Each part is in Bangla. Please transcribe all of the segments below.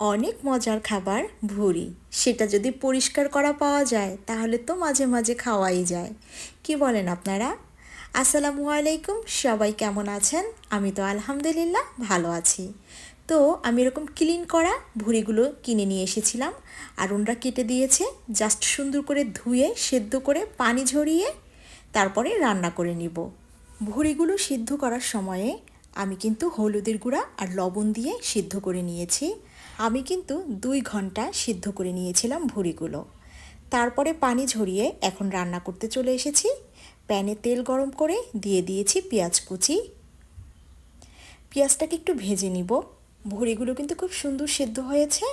অনেক মজার খাবার ভুড়ি সেটা যদি পরিষ্কার করা পাওয়া যায়, তাহলে তো মাঝে মাঝে খাওয়াই যায়। কি বলেন আপনারা? আসসালামু আলাইকুম, সবাই কেমন আছেন? আমি তো আলহামদুলিল্লাহ ভালো আছি। তো আমি এরকম ক্লিন করা ভুড়িগুলো কিনে নিয়ে এসেছিলাম, আর ওনরা কেটে দিয়েছে, জাস্ট সুন্দর করে ধুয়ে, সেদ্ধ করে পানি ঝরিয়ে, তারপরে রান্না করে নিব। ভুড়িগুলো সিদ্ধ করার সময়ে আমি কিন্তু হলুদের গুঁড়া আর লবণ দিয়ে সিদ্ধ করে নিয়েছি। আমি কিন্তু দুই ঘণ্টা সিদ্ধ করে নিয়েছিলাম ভুড়িগুলো। তারপরে পানি ঝরিয়ে এখন রান্না করতে চলে এসেছি। প্যানে তেল গরম করে দিয়ে দিয়েছি পেঁয়াজ কুচি। পেঁয়াজটাকে একটু ভেজে নিব। ভুড়িগুলো কিন্তু খুব সুন্দর সেদ্ধ হয়েছে।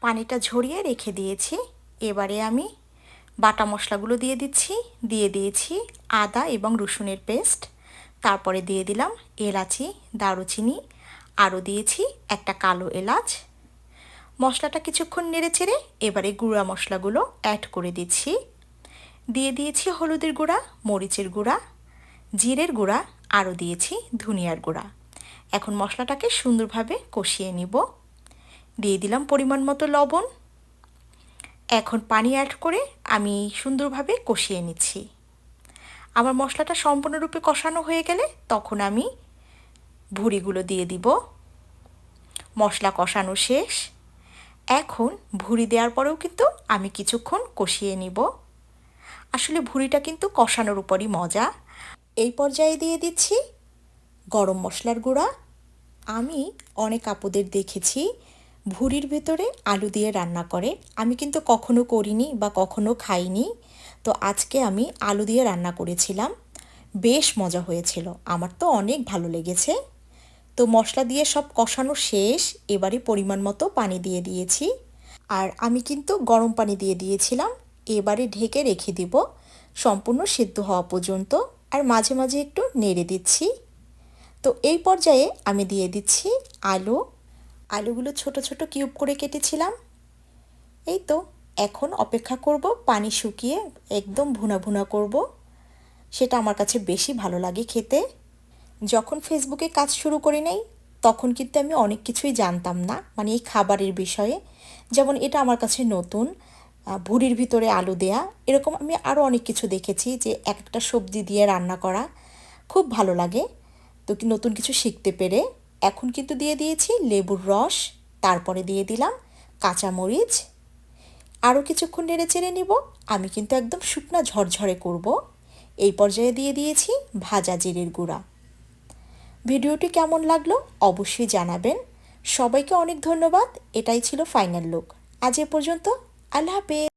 পানিটা ঝরিয়ে রেখে দিয়েছি। এবারে আমি বাটা মশলাগুলো দিয়ে দিচ্ছি। দিয়ে দিয়েছি আদা এবং রসুনের পেস্ট। তারপরে দিয়ে দিলাম এলাচি, দারুচিনি, আরও দিয়েছি একটা কালো এলাচ। মশলাটা কিছুক্ষণ নেড়ে চেড়ে এবারে গুঁড়া মশলাগুলো অ্যাড করে দিচ্ছি। দিয়ে দিয়েছি হলুদের গুঁড়া, মরিচের গুঁড়া, জিরের গুঁড়া, আরও দিয়েছি ধনিয়ার গুঁড়া। এখন মশলাটাকে সুন্দরভাবে কষিয়ে নিব। দিয়ে দিলাম পরিমাণ মতো লবণ। এখন পানি অ্যাড করে আমি সুন্দরভাবে কষিয়ে নিচ্ছি। আমার মশলাটা সম্পূর্ণরূপে কষানো হয়ে গেলে তখন আমি ভুড়িগুলো দিয়ে দিব। মশলা কষানো শেষ। এখন ভুড়ি দেওয়ার পরেও কিন্তু আমি কিছুক্ষণ কষিয়ে নিব। আসলে ভুড়িটা কিন্তু কষানোর উপরই মজা। এই পর্যায়ে দিয়ে দিচ্ছি গরম মশলার গুঁড়া। আমি অনেক আপুদের দেখেছি ভুড়ির ভেতরে আলু দিয়ে রান্না করে। আমি কিন্তু কখনো করিনি বা কখনো খাইনি। তো আজকে আমি আলু দিয়ে রান্না করেছিলাম। বেশ মজা হয়েছিল। আমার তো অনেক ভালো লেগেছে। তো মশলা দিয়ে সব কষানো শেষ। এবারে পরিমাণ মতো পানি দিয়ে দিয়েছি। আর আমি কিন্তু গরম পানি দিয়ে দিয়েছিলাম। এবারে ঢেকে রেখে দিব। সম্পূর্ণ সিদ্ধ হওয়া পর্যন্ত। আর মাঝে মাঝে একটু নেড়ে দিচ্ছি। তো এই পর্যায়ে আমি দিয়ে দিচ্ছি আলু। আলুগুলো ছোট ছোট কিউব করে কেটেছিলাম। এই তো। এখন অপেক্ষা করব, পানি শুকিয়ে একদম ভুনা ভুনা করব। সেটা আমার কাছে বেশি ভালো লাগে খেতে। যখন ফেসবুকে কাজ শুরু করে নেই, তখন কিন্তু আমি অনেক কিছুই জানতাম না। মানে এই খাবারের বিষয়ে। যেমন এটা আমার কাছে নতুন ভুড়ির ভিতরে আলু দেয়া। এরকম আমি আরও অনেক কিছু দেখেছি যে এক একটা সবজি দিয়ে রান্না করা খুব ভালো লাগে। তো নতুন কিছু শিখতে পেরে এখন কিন্তু দিয়ে দিয়েছি লেবুর রস, তারপরে দিয়ে দিলাম কাঁচামরিচ আরও কিছুক্ষণ নেড়ে চেড়ে নিব। আমি কিন্তু একদম শুকনা ঝরঝরে করব। এই পর্যায়ে দিয়ে দিয়েছি ভাজা জিরের গুঁড়া। ভিডিওটি কেমন লাগল অবশ্যই জানাবেন। সবাইকে অনেক ধন্যবাদ। এটাই ছিল ফাইনাল লুক। আজ এ পর্যন্ত আল্লাহ হাফেজ।